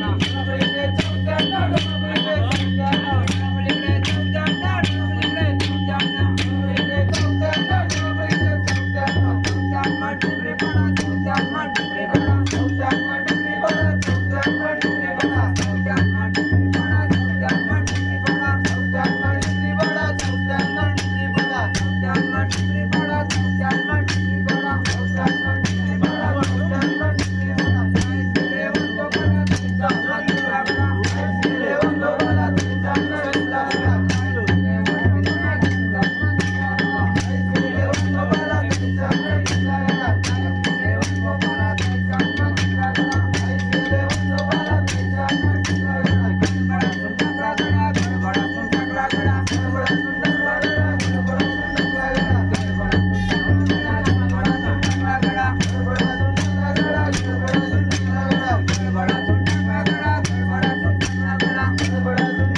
না Thank you.